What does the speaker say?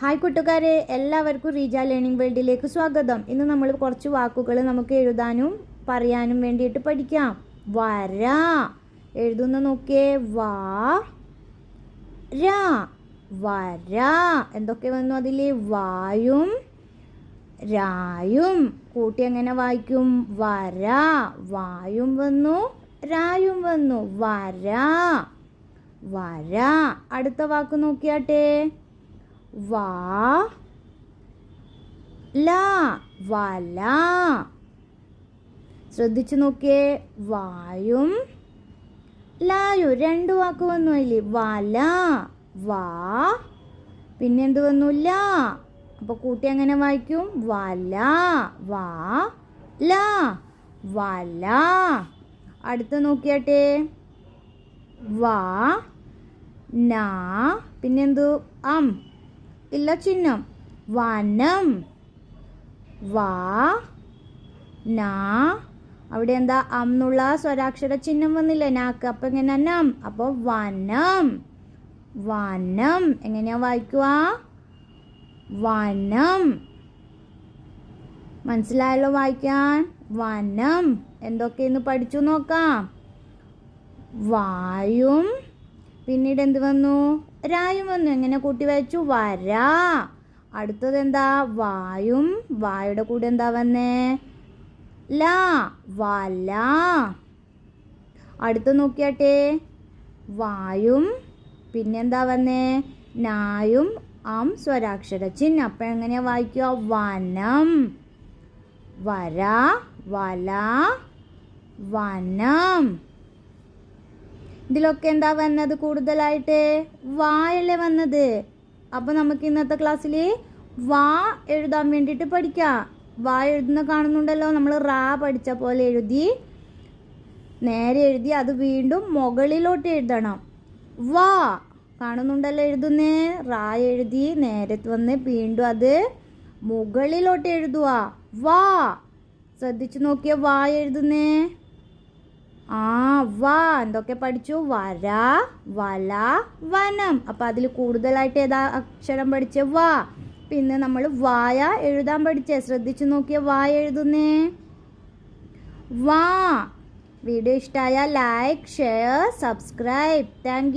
Hi കൂട്ടുകാരെ എല്ലാവർക്കും Reeja learning വേൾഡിലേക്ക് സ്വാഗതം. ഇന്ന് നമ്മൾ കുറച്ച് വാക്കുകൾ നമുക്ക് എഴുതാനും പറയാനും വേണ്ടിയിട്ട് പഠിക്കാം. വര. എഴുതുന്ന നോക്കിയേ വാ. വര. എന്തൊക്കെ വന്നു അതിൽ വായും രായും. കൂട്ടി എങ്ങനെ വായിക്കും? വര. വായും വന്നു രായും വന്നു. വര. വര. അടുത്ത വാക്ക് നോക്കിയാട്ടെ. വാ ല വല. ശ്രദ്ധിച്ചു നോക്കിയേ. വായും ലായു രണ്ട് വാക്ക് വന്നു അല്ലേ? വല വാ. പിന്നെ എന്ത് വന്നു? ല. അപ്പൊ കൂട്ടി അങ്ങനെ വായിക്കും. വല വാ ല വല. അടുത്ത് നോക്കിയാട്ടെ. വാ നാ. പിന്നെന്തു അം. ഇല്ല ചിഹ്നം. വനം. വാ ന. അവിടെ എന്താ? അന്നുള്ള സ്വരാക്ഷര ചിഹ്നം വന്നില്ലേ? നാക്ക്. അപ്പൊ എങ്ങനെ? നം. അപ്പൊ വനം. വനം. എങ്ങനെയാ വായിക്കുക? വനം. മനസ്സിലായല്ലോ വായിക്കാൻ? വനം. എന്തൊക്കെയെന്ന് പഠിച്ചു നോക്കാം. വായും പിന്നീട് എന്ത് വന്നു രായും വന്നു. എങ്ങനെ കൂട്ടി വായിച്ചു വര. അടുത്തത് എന്താ വായും. വായുടെ കൂടെ എന്താ വന്നേ? ല. വല. അടുത്ത് നോക്കിയാട്ടെ. വായും. പിന്നെന്താ വന്നേ? നായും. അം. സ്വരാക്ഷര ചിഹ്നം. അപ്പം എങ്ങനെയാ വായിക്കുക? വനം. വര. വല. വനം. ഇതിലൊക്കെ എന്താ വന്നത്? കൂടുതലായിട്ട് വായല്ലേ വന്നത്? അപ്പോൾ നമുക്ക് ഇന്നത്തെ ക്ലാസ്സിൽ വാ എഴുതാൻ വേണ്ടിയിട്ട് പഠിക്കാം. വാ എഴുതുന്ന കാണുന്നുണ്ടല്ലോ. നമ്മൾ റാ പഠിച്ച പോലെ എഴുതി നേരെ എഴുതി അത് വീണ്ടും മുകളിലോട്ട് എഴുതണം. വാ കാണുന്നുണ്ടല്ലോ എഴുതുന്നേ. റാ എഴുതി നേരെ വന്ന് വീണ്ടും അത് മുകളിലോട്ട് എഴുതുക. വാ. ശ്രദ്ധിച്ചു നോക്കിയ വാ എഴുതുന്നേ. ആ വാ എന്തൊക്കെ പഠിച്ചു? വര വല വനം. അപ്പൊ അതിൽ കൂടുതലായിട്ട് ഏതാ അക്ഷരം പഠിച്ച? വ. പിന്നെ നമ്മൾ വായ എഴുതാൻ പഠിച്ചേ. ശ്രദ്ധിച്ചു നോക്കിയ വായ എഴുതുന്നേ. വാ. വീഡിയോ ഇഷ്ടമായ ലൈക്ക് ഷെയർ സബ്സ്ക്രൈബ് താങ്ക്